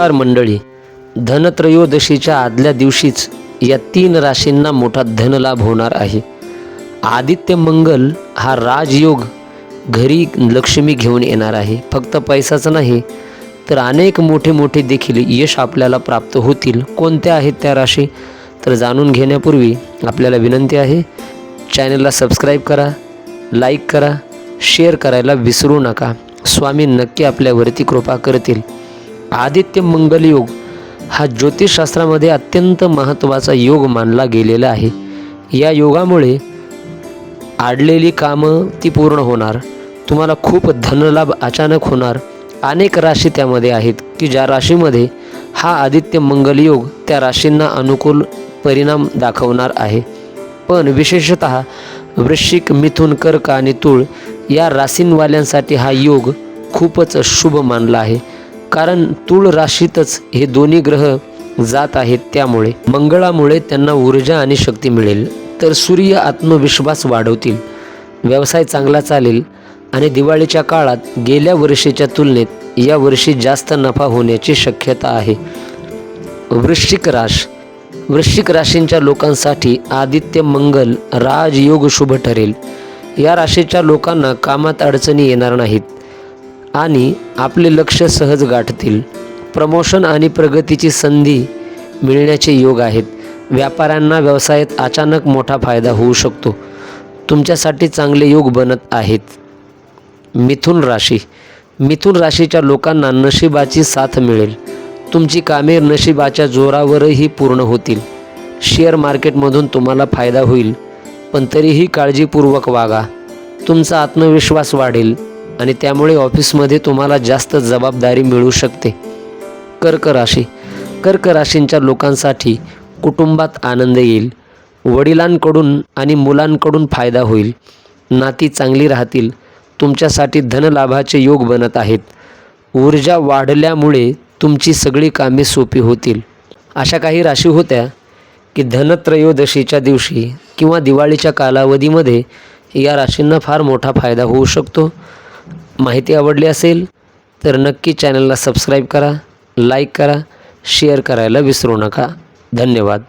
नमस्कार मंडळी. धनत्रयोदशीच्या आदल्या दिवशीच या तीन राशींना मोठा धनलाभ होणार आहे. आदित्य मंगल हा राजयोग घरी लक्ष्मी घेऊन येणार आहे. फक्त पैसाचं नाही तर अनेक मोठे मोठे देखील यश आपल्याला प्राप्त होतील. कोणत्या आहेत त्या राशी? तर जाणून घेण्यापूर्वी आपल्याला विनंती आहे चॅनलला सबस्क्राईब करा लाईक करा शेअर करायला विसरू नका. स्वामी नक्की आपल्यावरती कृपा करतील. आदित्य मंगल योग हा ज्योतिषशास्त्रामध्ये अत्यंत महत्त्वाचा योग मानला गेलेला आहे. या योगामुळे आडलेली कामं ती पूर्ण होणार. तुम्हाला खूप धनलाभ अचानक होणार. अनेक राशी त्यामध्ये आहेत की ज्या राशीमध्ये हा आदित्य मंगल योग त्या राशींना अनुकूल परिणाम दाखवणार आहे. पण विशेषत वृश्चिक मिथुन कर्क आणि तुळ या राशींवाल्यांसाठी हा योग खूपच शुभ मानला आहे. कारण तुळ राशीतच हे दोन्ही ग्रह जात आहेत त्यामुळे. मंगळामुळे त्यांना ऊर्जा आणि शक्ती मिळेल. तर सूर्य आत्मविश्वास वाढवतील. व्यवसाय चांगला चालेल आणि दिवाळीच्या काळात गेल्या वर्षीच्या तुलनेत या वर्षी जास्त नफा होण्याची शक्यता आहे. वृश्चिक राश. वृश्चिक राशींच्या लोकांसाठी आदित्य मंगल राजयोग शुभ ठरेल. या राशीच्या लोकांना कामात अडचणी येणार नाहीत. आणि आपले लक्ष सहज गाठतील. प्रमोशन आणि प्रगतीची संधी मिळण्याचे योग आहेत. व्यापाऱ्यांना व्यवसायात अचानक मोठा फायदा होऊ शकतो. तुमच्यासाठी चांगले योग बनत आहेत. मिथुन राशी. मिथुन राशीच्या लोकांना नशिबाची साथ मिळेल. तुमची कामे नशिबाच्या जोरावरही पूर्ण होतील. शेअर मार्केटमधून तुम्हाला फायदा होईल. पण तरीही काळजीपूर्वक वागा. तुमचा आत्मविश्वास वाढेल. आणि त्यामुळे ऑफिसमध्ये तुम्हाला जास्त जबाबदारी मिळू शकते. कर्क राशी. कर्क राशींच्या लोकांसाठी कुटुंबात आनंद येईल. वडिलांकडून आणि मुलांकडून फायदा होईल. नाती चांगली राहतील. तुमच्यासाठी धनलाभाचे योग बनत आहेत. ऊर्जा वाढल्यामुळे तुमची सगळी कामे सोपी होतील. अशा काही राशी होत्या की धनत्रयोदशीच्या दिवशी किंवा दिवाळीच्या कालावधीमध्ये या राशींना फार मोठा फायदा होऊ शकतो. माहिती आवडली असेल तर नक्की चॅनलला सबस्क्राईब करा लाईक करा शेअर करायला विसरू नका. धन्यवाद.